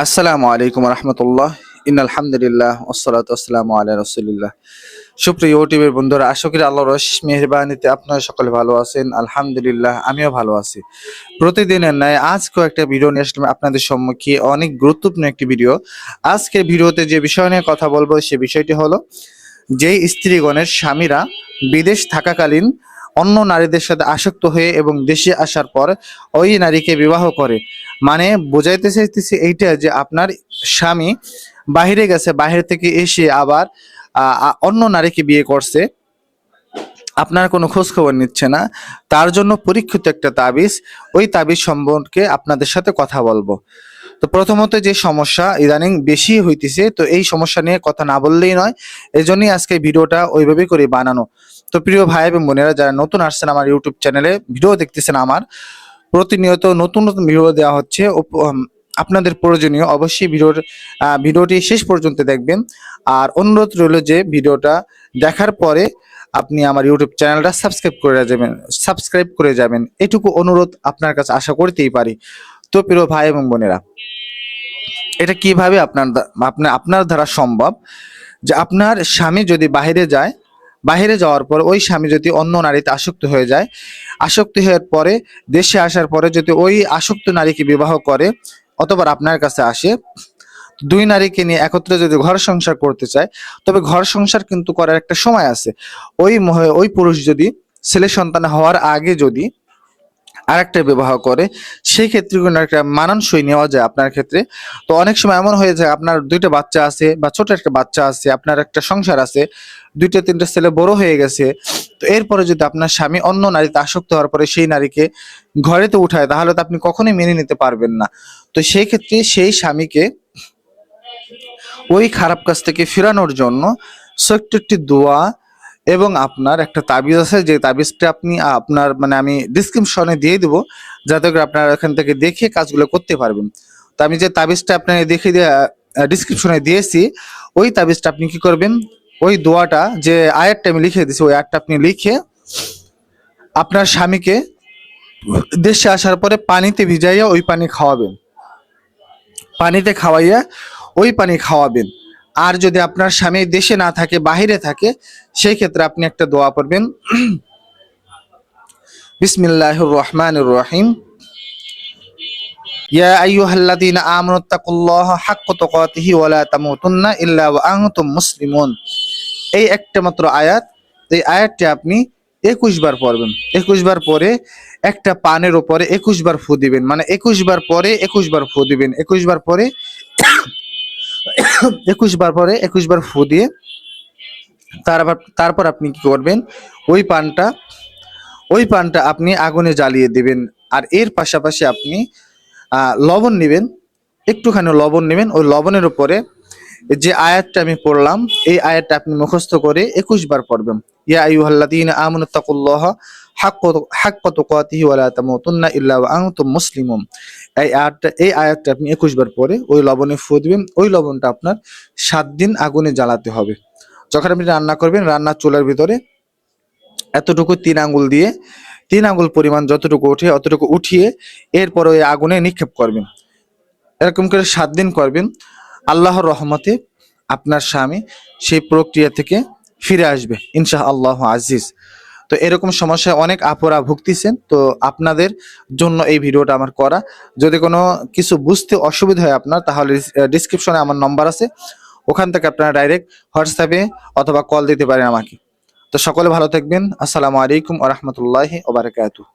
আসসালামু আলাইকুম রহমতুল্লাহ। ইন আলহামদুলিল্লাহ ওসলাত আসসালাম আল্লাহ রসুলিল্লাহ। সুপ্রিয় ইউটিউবের বন্ধুরা, আশা করি আল্লাহর রশিস মেহরবানিতে আপনারা সকলে ভালো আছেন। আলহামদুলিল্লাহ, আমিও ভালো আছি। প্রতিদিনের ন্যায় আজকেও একটা ভিডিও নিয়ে আসলাম আপনাদের সম্মুখে। অনেক গুরুত্বপূর্ণ একটি ভিডিও। আজকের ভিডিওতে যে বিষয় নিয়ে কথা বলব সে বিষয়টি হলো, যেই স্ত্রীগণের স্বামীরা বিদেশ থাকাকালীন অন্য নারীদের সাথে আসক্ত হয়ে এবং দেশে আসার পর ওই নারীকে বিবাহ করে। মানে বোঝাইতে চাইতেছি এইটা যে আপনার স্বামী বাহিরে গেছে বাহির থেকে এসে আবার অন্য নারীকে বিয়ে করছে। আপনার কোনো খোঁজ খবর নিচ্ছে না। তার জন্য পরীক্ষিত একটা তাবিজ। ওই তাবিজ সম্পর্কে আপনাদের সাথে কথা বলব। তো প্রথমত যে সমস্যা ইদানিং বেশি হইতেছে, তো এই সমস্যা নিয়ে কথা না বললেই নয় এই জন্যই আজকে ভিডিওটা ওইভাবে করে বানানো। তো প্রিয় ভাই এবং বোনেরা, যারা নতুন আসছেন আমার ইউটিউব চ্যানেলে ভিডিও দেখতেছেন আমার, প্রতিনিয়ত নতুন নতুন ভিডিও দেওয়া হচ্ছে আপনাদের প্রয়োজনীয়, অবশ্যই ভিডিওর ভিডিওটি শেষ পর্যন্ত দেখবেন। আর অনুরোধ রইল যে ভিডিওটা দেখার পরে আপনি আমার ইউটিউব চ্যানেলটা সাবস্ক্রাইব করে যাবেন সাবস্ক্রাইব করে যাবেন। এটুকু অনুরোধ আপনার কাছে আশা করতেই পারি। তো প্রিয় ভাই এবং বোনেরা, এটা কীভাবে আপনার আপনার আপনার দ্বারা সম্ভব? যে আপনার স্বামী যদি বাইরে যায় বাইরে যাওয়ার পর ওই স্বামী যদি অন্য নারীতে আসক্ত হয়ে যায়, আসক্ত হওয়ার পরে, দেশে আসার পরে যদি ওই আসক্ত নারীকে বিবাহ করে অথবা আপনার কাছে আসে, দুই নারীকে নিয়ে একত্রে যদি ঘর সংসার করতে চায়, তবে ঘর সংসার কিন্তু করার একটা সময় আছে। ওই ওই পুরুষ যদি ছেলে সন্তান হওয়ার আগে যদি আরেকটা বিবাহ করে, সেই ক্ষেত্রে কোনো একটা মানানসই নেওয়া যায় আপনার ক্ষেত্রে। তো অনেক সময় এমন হয়ে যায়, আপনার দুইটা বাচ্চা আছে বা ছোট একটা বাচ্চা আছে, আপনার একটা সংসার আছে, দুইটা, তিনটা ছেলে বড় হয়ে গেছে, তো এরপরে যদি আপনার স্বামী অন্য নারীতে আসক্ত হওয়ার পরে সেই নারীকে ঘরেতে উঠায়, তাহলে তো আপনি কখনোই মেনে নিতে পারবেন না। তো সেই ক্ষেত্রে সেই স্বামীকে ওই খারাপ কাজ থেকে ফেরানোর জন্য ছোট্ট একটি দোয়া এবং আপনার একটা তাবিজ আছে, যে তাবিজটা আপনি আপনার মানে আমি ডিসক্রিপশনে দিয়ে দেবো, যাতে করে আপনারা এখান থেকে দেখে কাজগুলো করতে পারবেন। তো আমি যে তাবিজটা আপনাকে দেখে ডিসক্রিপশনে দিয়েছি, ওই তাবিজটা আপনি কি করবেন, ওই দোয়াটা, যে আয়ারটা আমি লিখে দিয়েছি, ওই আয়ারটা আপনি লিখে আপনার স্বামীকে দেশে আসার পরে পানিতে ভিজাইয়া ওই পানি খাওয়াবেন। পানিতে খাওয়াইয়া ওই পানি খাওয়াবেন। আর যদি আপনার স্বামী দেশে না থাকে, বাহিরে থাকে, সেই ক্ষেত্রে আপনি একটা দোয়া পড়বেন। বিসমিল্লাহির রহমানির রহিম। ইয়া আইয়ুহাল্লাযীনা আমানু তাকুল্লাহা হাক্কা তুকাতিহি ওয়া লা তামুতুন্না ইল্লা ওয়া আনতুম মুসলিমুন। এই একটা মাত্র আয়াত। এই আয়াতটি আপনি একুশ বার পড়বেন। একুশ বার পরে একটা পানের উপরে একুশ বার ফু দিবেন। মানে একুশ বার পরে একুশ বার ফু দিবেন। একুশ বার পরে একুশ বার পরে একুশ বার ফু দিয়ে তারপর তারপর আপনি কি করবেন? ওই পানটা ওই পানটা আপনি আগুনে জ্বালিয়ে দিবেন। আর এর পাশাপাশি আপনি লবণ নেবেন, একটুখানি লবণ নেবেন। ওই লবণের উপরে যে আয়াতটা আমি পড়লাম, এই আয়াতটা আপনি মুখস্থ করে একুশ বার পড়বেন। ইয়া আইয়ুহাল্লাযীনা আমানু তাকুল্লাহা হাক্কা হাক্কা তুকাতিহি ওয়া লা তামুতুন্না ইল্লা ওয়া আনতুম মুসলিমুন। এই আয়াতটা এই আয়াতটা আপনি একুশ বার পরে ওই লবণে ফু দিবেন, ওই লবণটা আপনার সাত দিন আগুনে জ্বালাতে হবে। যখন আপনি রান্না করবেন, রান্নার চুলার ভিতরে এতটুকু তিন আঙ্গুল দিয়ে, তিন আঙ্গুল পরিমাণ যতটুকু উঠে, অতটুকু উঠিয়ে এরপর ওই আগুনে নিক্ষেপ করবেন। এরকম করে সাত দিন করবেন। আল্লাহর রহমতে আপনার স্বামী সেই প্রক্রিয়া থেকে ফিরে আসবে ইনশা আল্লাহ আজিজ। তো এরকম সমস্যায় অনেক আপুরা ভুগতিছেন, তো আপনাদের জন্য এই ভিডিওটা আমার করা। যদি কোনো কিছু বুঝতে অসুবিধা হয় আপনার, তাহলে ডিসক্রিপশনে আমার নম্বর আছে। ওখান থেকে আপনারা ডাইরেক্ট হোয়াটসঅ্যাপে অথবা কল দিতে পারেন আমাকে। তো সকলে ভালো থাকবেন। আসসালামু আলাইকুম ওরহমতুল্লাহি ওবারাকাতুহ